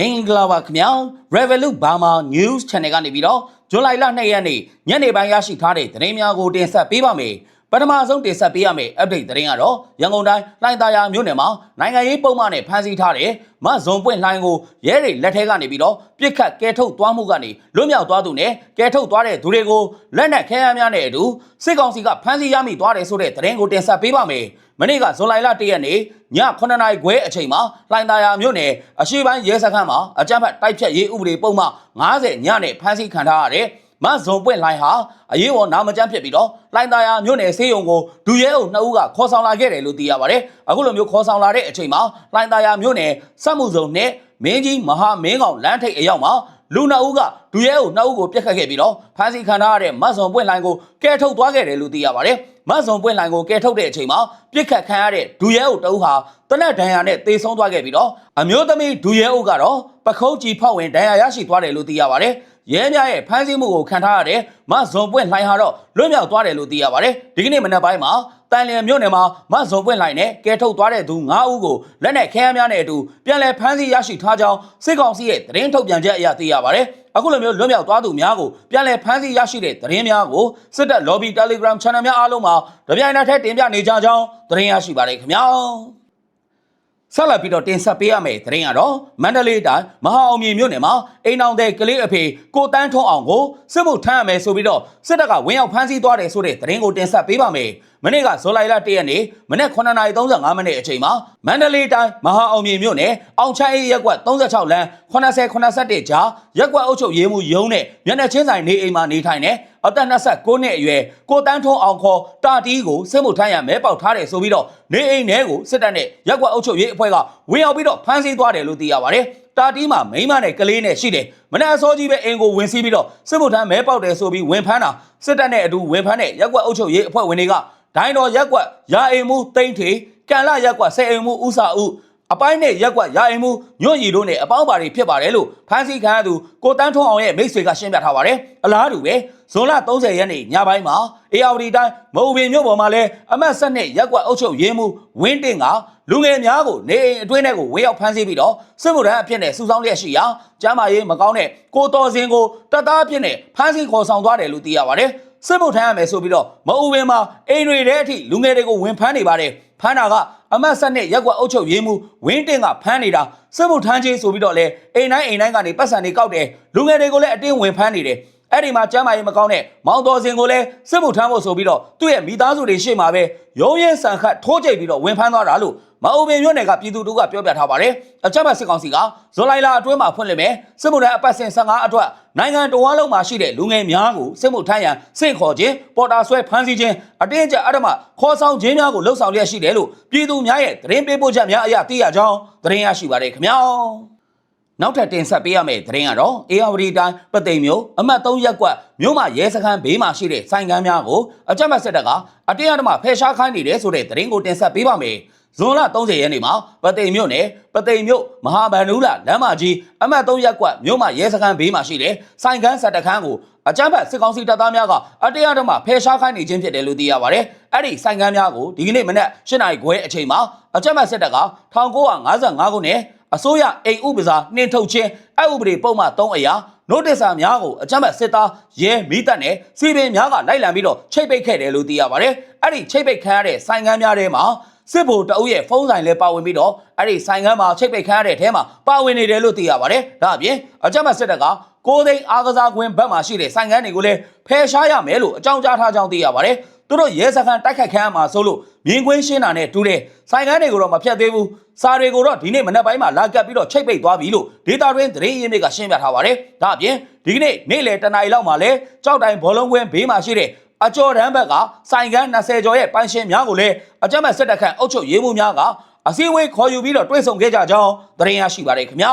မင်္ဂလာပါခင်ဗျာ Revolut Burma News Channel ကနေပြီးတော့ဇွန်လ2ရက်နေ့ညနေပိုင်းရရှိထားတဲ့သတင်းများကိုတင်ဆက်ပေးပါမယ် ပထမဆုံးတင်ဆက်ပေးရမယ့် update သတင်းကတော့ရန်ကုန်တိုင်းလှိုင်သာယာမြို့နယ်မှာနိုင်ငံရေးပုံမှန်နဲ့ဖမ်းဆီးထားတဲ့မဇွန်ပွင့်လှိုင်းကိုရဲတွေလက်ထက်ကနေပြီးတော့ပြစ်ခတ်ကဲထုတ်သွားမှုကနေလွတ်မြောက်သွားသူနဲ့ကဲထုတ်သွားတဲ့သူတွေကိုလက်နက်ခဲယမ်းများနဲ့အတူစစ်ကောင်စီကဖမ်းဆီးရမိသွားတယ်ဆိုတဲ့သတင်းကိုတင်ဆက်ပေးပါမယ်မနေ့ကဇွန်လ1ရက်နေ့ည9နာရီခွဲအချိန်မှာလှိုင်သာယာမြို့နယ်အရှိပိုင်းရဲစခန်းမှာအကြမ်းဖက်တိုက်ဖြတ်ရေးဥပဒေပုံမှန်90ညနဲ့ဖမ်းဆီးခံထားရတဲ့ မဇုံပွင့်လိုင်းဟာအရေးပေါ်နာမကျန်းဖြစ်ပြီးတော့လိုင်းသားယာမြို့နယ်ဆေးရုံကိုဒူရဲအုပ်နှစ်ဦးကခေါ်ဆောင်လာခဲ့တယ်လို့သိရပါတယ်။အခုလိုမျိုးခေါ်ဆောင်လာတဲ့အချိန်မှာလိုင်းသားယာမြို့နယ်စက်မှုဇုံနဲ့မင်းကြီးမဟာမင်းကောင်လမ်းထိပ်အရောက်မှာလူနှစ်ဦးကဒူရဲအုပ်နှစ်ဦးကိုပြက်ခတ်ခဲ့ပြီးတော့ဖမ်းဆီးခံထားရတဲ့မဇုံပွင့်လိုင်းကိုကဲထုတ်သွားခဲ့တယ်လို့သိရပါတယ်။မဇုံပွင့်လိုင်းကိုကဲထုတ်တဲ့အချိန်မှာပြစ်ခတ်ခံရတဲ့ဒူရဲအုပ်တအုပ်ဟာတနက်ဒဏ်ရာနဲ့တေဆုံးသွားခဲ့ပြီးတော့အမျိုးသမီးဒူရဲအုပ်ကတော့ပခုံးကြီးဖောက်ဝင်ဒဏ်ရာရရှိသွားတယ်လို့သိရပါတယ်။ ရဲများရဲ့ဖမ်းဆီးမှုကိုခံထားရတဲ့မဇွန်ပွင့်လှိုင်ဟာတော့လွတ်မြောက်သွားတယ်လို့သိရပါတယ်။ဒီကနေ့မနက်ပိုင်းမှာတန်လျင်မြို့နယ်မှာမဇွန်ပွင့်လှိုင်နဲ့ကဲထုတ်သွားတဲ့သူ9ဦးကိုလက်နက်ခဲယမ်းများနဲ့အတူပြန်လည်ဖမ်းဆီးရရှိထားကြောင်းစစ်ကောင်စီရဲ့သတင်းထုတ်ပြန်ချက်အရသိရပါတယ်။အခုလိုမျိုးလွတ်မြောက်သွားသူများကိုပြန်လည်ဖမ်းဆီးရရှိတဲ့သတင်းများကိုစစ်တပ် lobby Telegram channel များအားလုံးမှာတပြိုင်နက်တည်းတင်ပြနေကြကြောင်းသတင်းရရှိပါတယ်ခင်ဗျာ။ ဆက်လက်ပြီးတော့တင်ဆက်ပေးရမယ့်သတင်းကတော့မန္တလေးတိုင်းမဟာအောင်မြေမြို့နယ်မှာအိမ်အောင်တဲ့ကလေးအဖေကိုတန်းထွန်းအောင်ကိုစစ်မှုထမ်းရမယ်ဆိုပြီးတော့စစ်တပ်ကဝင်ရောက်ဖမ်းဆီးသွားတယ်ဆိုတဲ့သတင်းကိုတင်ဆက်ပေးပါမယ်။ မနေ့ကဇူလိုင်လ၁ရက်နေ့မနေ့9:35မိနစ်အချိန်မှာမန္တလေးတိုင်းမဟာအောင်မြေမြို့နယ်အောင်ချိုင်းအေးရက်ကွက်36လမ်း80 81ကြားရက်ကွက်အုပ်ချုပ်ရေးမှူးရုံးနဲ့မျက်နှာချင်းဆိုင်နေအိမ်မှာနေထိုင်တဲ့အသက်29နှစ်အရွယ်ကိုတန်းထွန်းအောင်ခေါ်တာတီးကိုစစ်မှုထမ်းရမဲပေါက်ထားတယ်ဆိုပြီးတော့နေအိမ်ထဲကိုစစ်တပ်နဲ့ရက်ကွက်အုပ်ချုပ်ရေးအဖွဲ့က ဝင်ရောက်ပြီးတော့ဖမ်းဆီးသွားတယ်လို့သိရပါတယ်။တာတီးမှာမိန်းမနဲ့ကလေးနဲ့ရှိတယ်။မနေ့အစောကြီးပဲအိမ်ကိုဝင်စီးပြီးတော့စစ်မှုထမ်းမဲပေါက်တယ်ဆိုပြီးဝင်ဖမ်းတာစစ်တပ်နဲ့အတူဝင်ဖမ်းတဲ့ရက်ကွက်အုပ်ချုပ်ရေးအဖွဲ့ဝင်တွေကဒိုင်းတော်ရက်ကွက်ရာအိမ်မှုတိမ့်ထေကန်လရက်ကွက်ဆယ်အိမ်မှုဥစာဥ အပိုင်းနဲ့ရက်ကွက်ရာအိမ်မှုညွန့်ရီတို့နဲ့အပေါင်းပါတွေဖြစ်ပါတယ်လို့ဖမ်းဆီးခံရသူကိုတန်းထွန်းအောင်ရဲ့မိတ်ဆွေကရှင်းပြထားပါတယ်။အလားတူပဲဇွန်လ30ရက်နေ့ညပိုင်းမှာအေယာဝတီတိုင်းမအူပင်မြို့ပေါ်မှာလဲအမတ်ဆက်နဲ့ရက်ကွက်အုပ်ချုပ်ရေးမှုဝင်းတင်ကလူငယ်များကိုနေအိမ်အတွင်းထဲကိုဝေရောက်ဖမ်းဆီးပြီးတော့စစ်မှုထမ်းအဖြစ်နဲ့စုဆောင်းလျက်ရှိရာကျမ်းမာရေးမကောင်းတဲ့ကိုတော်စင်ကိုတပ်သားအဖြစ်နဲ့ဖမ်းဆီးခေါ်ဆောင်သွားတယ်လို့သိရပါတယ်။စစ်မှုထမ်းရမယ်ဆိုပြီးတော့မအူပင်မှာအိမ်တွေထဲအထိလူငယ်တွေကိုဝင်ဖမ်းနေပါတယ်။ဖမ်းတာက အမတ်ဆက်နဲ့ရက်ကွက်အုပ်ချုပ်ရေးမှုဝင်းတင်ကဖမ်းနေတာစစ်မှုထမ်းချင်းဆိုပြီးတော့လေအိမ်တိုင်းအိမ်တိုင်းကနေပတ်စံတွေကောက်တယ်လူငယ်တွေကိုလည်းအတင်းဝင်ဖမ်းနေတယ် အဲ့ဒီမှာကျမ်းမာရေးမကောင်းတဲ့မောင်တော်စင်ကိုလည်းစစ်မှုထမ်းဖို့ဆိုပြီးတော့သူ့ရဲ့မိသားစုတွေရှေ့မှာပဲရုံးရဲဆန်ခတ်ထိုးကြိတ်ပြီးတော့ဝင်ဖမ်းသွားတာလို့မအုံပင်မြို့နယ်ကပြည်သူတို့ကပြောပြထားပါတယ်။အကြမ်းဖက်စစ်ကောင်စီကဇွန်လလာအတွင်းမှာဖွင့်လှစ်မယ်စစ်မှုထမ်းအပတ်စဉ်15အတွက်နိုင်ငံတော်ဝန်လုံးမှာရှိတဲ့လူငယ်များကိုစစ်မှုထမ်းရန်စင့်ခေါ်ခြင်းပေါ်တာဆွဲဖမ်းဆီးခြင်းအတင်းအကျပ်အဓမ္မခေါ်ဆောင်ခြင်းများကိုလှုံ့ဆော်လျက်ရှိတယ်လို့ပြည်သူများရဲ့သတင်းပေးပို့ချက်များအရသိရကြောင်းသတင်းရရှိပါတယ်ခင်ဗျာ။ နောက်ထပ်တင်ဆက်ပေးရမယ့်သတင်းကတော့အေယာဝတီတိုင်းပသိမ်မြို့အမှတ်3ရပ်ကွက်မြို့မှာရဲစခန်းဘေးမှာရှိတဲ့ဆိုင်ကန်းများကိုအကြမ်းဖက်စစ်တပ်ကအတင်းအဓမ္မဖယ်ရှားခိုင်းနေတယ်ဆိုတဲ့သတင်းကိုတင်ဆက်ပေးပါမယ်။ဇွန်လ30ရက်နေ့မှာပသိမ်မြို့နယ်ပသိမ်မြို့မဟာဗန္ဓုလလမ်းမကြီးအမှတ်3ရပ်ကွက်မြို့မှာရဲစခန်းဘေးမှာရှိတဲ့ဆိုင်ကန်းစက်တခန်းကိုအကြမ်းဖက်စစ်ကောင်စီတပ်သားများကအတရားဓမ္မဖယ်ရှားခိုင်းနေခြင်းဖြစ်တယ်လို့သိရပါတယ်။အဲ့ဒီဆိုင်ကန်းများကိုဒီကနေ့မနက်၈နာရီခွဲအချိန်မှာအကြမ်းဖက်စစ်တပ်က1955ခုနှစ် အစိုးရအိမ်ဥပစာနှင်ထုတ်ခြင်းအဥပဒေပုံမှန်3အရာ notice များကိုအကြမ်းဖက်စစ်သားရဲမိတပ်နဲ့စီပင်များကလိုက်လံပြီးတော့ချိတ်ပိတ်ခဲ့တယ်လို့သိရပါတယ်။အဲ့ဒီချိတ်ပိတ်ခံရတဲ့ဆိုင်ကန်းများထဲမှာစစ်ဗိုလ်တအုပ်ရဲ့ဖုန်းဆိုင်လည်းပါဝင်ပြီးတော့အဲ့ဒီဆိုင်ကန်းမှာချိတ်ပိတ်ခံရတဲ့အထဲမှာပါဝင်နေတယ်လို့သိရပါတယ်။ဒါအပြင်အကြမ်းဖက်စစ်တပ်ကကိုသိန်းအားကစားကွင်းဘက်မှာရှိတဲ့ဆိုင်ကန်းတွေကိုလည်းဖယ်ရှားရမယ်လို့အကြောင်းကြားထားကြောင်းသိရပါတယ်။ သူတို့ရဲစခန်းတိုက်ခိုက်ခံရမှာဆိုလို့မြင်ကွင်းရှင်းတာနဲ့တူတယ်ဆိုင်ကန်းတွေကိုတော့မဖြတ်သေးဘူးစာတွေကိုတော့ဒီနေ့မနက်ပိုင်းမှာလာကပ်ပြီးတော့ချိတ်ပိတ်သွားပြီလို့ဒေတာတွင်သတင်းရင်းမြစ်ကရှင်းပြထားပါတယ်ဒါအပြင်ဒီကနေ့နေ့လယ်တနာရီလောက်မှာလဲကြောက်တိုင်ဘောလုံးကွင်းဘေးမှာရှိတဲ့အကျော်တန်းဘက်ကဆိုင်ကန်း20ကျော်ရဲ့ပန်းရှင်များကိုလည်းအကြမ်းမဲ့စစ်တပ်ခန့်အုပ်ချုပ်ရေးမှုများကအစည်းအဝေးခေါ်ယူပြီးတော့တွေ့ဆုံခဲ့ကြကြောင်းသတင်းရရှိပါတယ်ခင်ဗျာ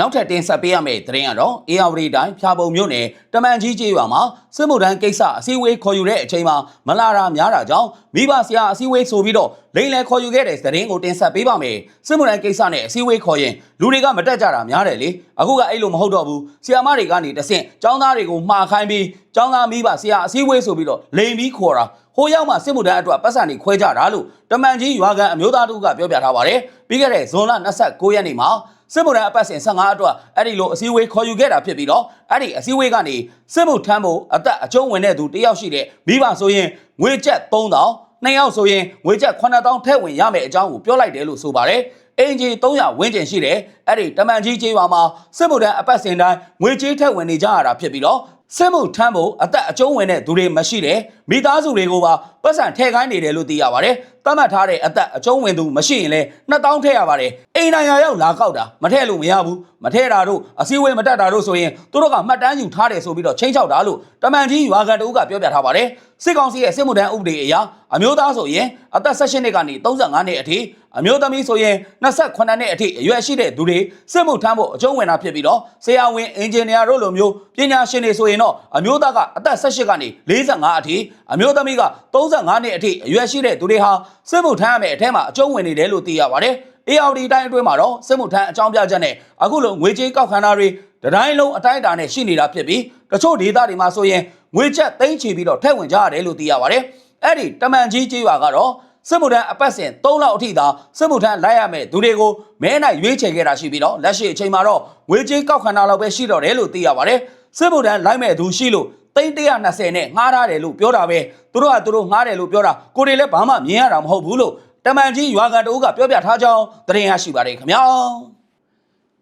နောက်ထပ်တင်ဆက်ပေးရမယ့်သတင်းကတော့အေယာဝတီတိုင်းဖြာပုံမြို့နယ်တမန်ကြီးကျေးရွာမှာစစ်မှုထမ်းကိစ္စအစည်းအဝေးခေါ်ယူတဲ့အချိန်မှာမလာတာများတာကြောင့်မိဘဆရာအစည်းအဝေးဆိုပြီးတော့လိန်လယ်ခေါ်ယူခဲ့တဲ့သတင်းကိုတင်ဆက်ပေးပါမယ်စစ်မှုထမ်းကိစ္စနဲ့အစည်းအဝေးခေါ်ရင်လူတွေကမတက်ကြတာများတယ်လေအခုကအဲ့လိုမဟုတ်တော့ဘူးဆရာမတွေကနေတဆင့်ចောင်းသားတွေကိုမှားခိုင်းပြီးចောင်းသားမိဘဆရာအစည်းအဝေးဆိုပြီးတော့လိန်ပြီးခေါ်တာဟိုရောက်မှစစ်မှုထမ်းအတွက်ပတ်စံတွေခွဲကြတာလို့တမန်ကြီးရွာကန်အမျိုးသားတို့ကပြောပြထားပါတယ်ပြီးခဲ့တဲ့ဇွန်လ29ရက်နေ့မှာ စစ်မှုထမ်းအပတ်စဉ်15အတွက်အဲ့ဒီလိုအစည်းအဝေးခေါ်ယူခဲ့တာဖြစ်ပြီးတော့အဲ့ဒီအစည်းအဝေးကနေစစ်မှုထမ်းဖို့အသက်အကျုံးဝင်တဲ့သူတယောက်ရှိတဲ့မိဘဆိုရင်ငွေကျပ်3000နှစ်ယောက်ဆိုရင်ငွေကျပ်9000ထည့်ဝင်ရမယ်အကြောင်းကိုပြောလိုက်တယ်လို့ဆိုပါတယ်အင်ဂျီ300ဝန်းကျင်ရှိတယ်အဲ့ဒီတမန်ကြီးကျေးရွာမှာစစ်မှုထမ်းအပတ်စဉ်တိုင်းငွေကြေးထည့်ဝင်နေကြရတာဖြစ်ပြီးတော့ စစ်မှုထမ်းဖို့အသက်အကျုံးဝင်တဲ့သူတွေမရှိတယ်မိသားစုတွေကိုပါပတ်စံထည့်ခိုင်းနေတယ်လို့သိရပါတယ်သတ်မှတ်ထားတဲ့အသက်အကျုံးဝင်သူမရှိရင်လည်း2000ထည့်ရပါတယ်အိမ်နိုင်ရာရောက်လာကောက်တာမထည့်လို့မရဘူးမထည့်တာတို့အစည်းအဝေးမတက်တာတို့ဆိုရင်သူတို့ကမှတ်တမ်းယူထားတယ်ဆိုပြီးတော့ချင်းချောက်တာလို့တမန်ကြီးရွာကန်တူကပြောပြထားပါတယ်စစ်ကောင်စီရဲ့စစ်မှုထမ်းဥပဒေအရအမျိုးသားဆိုရင်အသက်16နှစ်ကနေ35နှစ်အထိ အမျိုးသမီးဆိုရင်28နှစ်အထိအရွယ်ရှိတဲ့သူတွေစစ်မှုထမ်းဖို့အကျုံးဝင်တာဖြစ်ပြီးတော့ဆရာဝန်အင်ဂျင်နီယာတို့လိုမျိုးပညာရှင်တွေဆိုရင်တော့အမျိုးသားကအသက်18ကနေ45အထိအမျိုးသမီးက35နှစ်အထိအရွယ်ရှိတဲ့သူတွေဟာစစ်မှုထမ်းရမယ့်အထက်မှာအကျုံးဝင်နေတယ်လို့သိရပါတယ်။ ARD တိုင်းအတွင်းမှာတော့စစ်မှုထမ်းအကြောင်းပြချက်နဲ့အခုလိုငွေကြေးကောက်ခံတာတွေတတိုင်းလုံးအတိုင်းအတာနဲ့ရှိနေတာဖြစ်ပြီးတချို့ဒေသတွေမှာဆိုရင်ငွေချက်သိမ်းချပြီးတော့ထည့်ဝင်ကြရတယ်လို့သိရပါတယ်။အဲ့ဒီတမန်ကြီးကြီးရွာကတော့ စစ်မှုထမ်းအပတ်စဉ်3လောက်အထိသာစစ်မှုထမ်းလိုက်ရမယ်သူတွေကိုမဲနိုင်ရွေးချယ်ခဲ့တာရှိပြီးတော့လက်ရှိအချိန်မှာတော့ငွေကြေးကောက်ခံတာလောက်ပဲရှိတော့တယ်လို့သိရပါတယ်။စစ်မှုထမ်းလိုက်မဲ့သူရှိလို့သိန်း120နဲ့ငှားထားတယ်လို့ပြောတာပဲသူတို့ကသူတို့ငှားတယ်လို့ပြောတာကိုတွေလည်းဘာမှမြင်ရတာမဟုတ်ဘူးလို့တမန်ကြီးရွာကန်တိုးကပြောပြထားကြောင်းသတင်းရရှိပါတယ်ခင်ဗျာ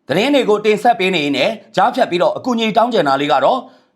သတင်းတွေကိုတင်ဆက်ပေးနေရင်းနဲ့ကြားဖြတ်ပြီးတော့အကူအညီတောင်းကျင်တာလေးကတော့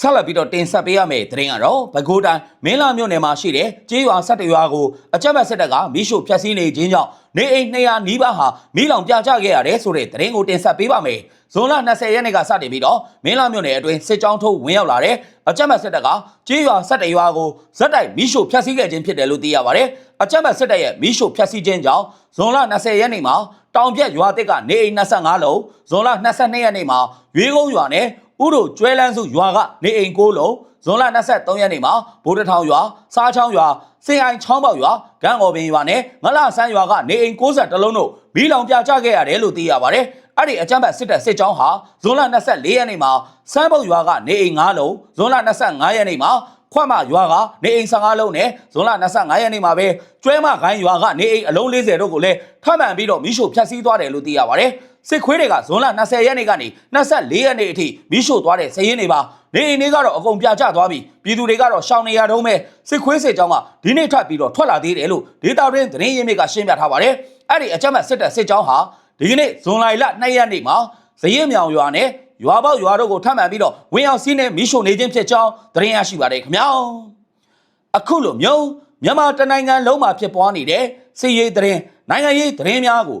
ဆက်လက်ပြီးတော့တင်ဆက်ပေးရမယ့်သတင်းကတော့ဘကိုးတိုင်းမင်းလာမြို့နယ်မှာရှိတဲ့ကျေးရွာဆက်တရွာကိုအကြမ်းဖက်စစ်တပ်ကမိရှို့ဖျက်ဆီးနေခြင်းကြောင့်နေအိမ်200နီးပါးဟာမိလောင်ပြကျခဲ့ရတယ်ဆိုတဲ့သတင်းကိုတင်ဆက်ပေးပါမယ်။ဇွန်လ20ရက်နေ့ကစတင်ပြီးတော့မင်းလာမြို့နယ်အတွင်းစစ်ကြောင်းထုတ်ဝင်ရောက်လာတဲ့အကြမ်းဖက်စစ်တပ်ကကျေးရွာဆက်တရွာကိုဇက်တိုက်မိရှို့ဖျက်ဆီးခဲ့ခြင်းဖြစ်တယ်လို့သိရပါတယ်။အကြမ်းဖက်စစ်တပ်ရဲ့မိရှို့ဖျက်ဆီးခြင်းကြောင့်ဇွန်လ20ရက်နေ့မှာတောင်ပြက်ရွာတစ်ကနေအိမ်25လုံးဇွန်လ22ရက်နေ့မှာရွေးကုန်းရွာနဲ့ ဥတို့ကျွဲလန်းစုရွာကနေအိမ်9လုံးဇွန်လ23ရက်နေ့မှာဗိုလ်တထောင်ရွာစားချောင်းရွာစင်အိုင်ချောင်းပေါက်ရွာဂန်းော်ပင်ရွာနဲ့ငလဆန်းရွာကနေအိမ်60လုံးတို့မီးလောင်ပြကျခဲ့ရတယ်လို့သိရပါတယ်။အဲ့ဒီအကြမ်းဖက်စစ်တပ်စစ်ကြောင်းဟာဇွန်လ24ရက်နေ့မှာစမ်းပုတ်ရွာကနေအိမ်9လုံးဇွန်လ25ရက်နေ့မှာခွတ်မရွာကနေအိမ်15လုံးနဲ့ဇွန်လ25ရက်နေ့မှာပဲကျွဲမခိုင်းရွာကနေအိမ်အလုံး40တို့ကိုလည်းထပ်မံပြီးတော့မိရှို့ဖျက်ဆီးသွားတယ်လို့သိရပါတယ်။ စစ်ခွေးတွေကဇွန်လ20ရက်နေ့ကနေ24ရက်နေ့အထိမိရှို့သွားတဲ့စည်ရင်းတွေပါနေအိမ်တွေကတော့အကုန်ပြကျသွားပြီပြည်သူတွေကတော့ရှောင်နေရတော့မဲ့စစ်ခွေးစစ်ကြောင်းကဒီနေ့ထွက်ပြီးတော့ထွက်လာသေးတယ်လို့ဒေတာတွင်သတင်းရင်းမြစ်ကရှင်းပြထားပါတယ်အဲ့ဒီအကြမ်းဖက်စစ်တပ်စစ်ကြောင်းဟာဒီကနေ့ဇွန်လ2ရက်နေ့မှာဇရင်မြောင်ရွာနဲ့ရွာပေါက်ရွာတို့ကိုထပ်မံပြီးတော့ဝင်းအောင်စီးနဲ့မိရှို့နေခြင်းဖြစ်ကြောင်းသတင်းရရှိပါတယ်ခင်ဗျာအခုလိုမျိုးမြန်မာတနိုင်ငံလုံးမှာဖြစ်ပွားနေတဲ့စစ်ရေးသတင်းနိုင်ငံရေးသတင်းများကို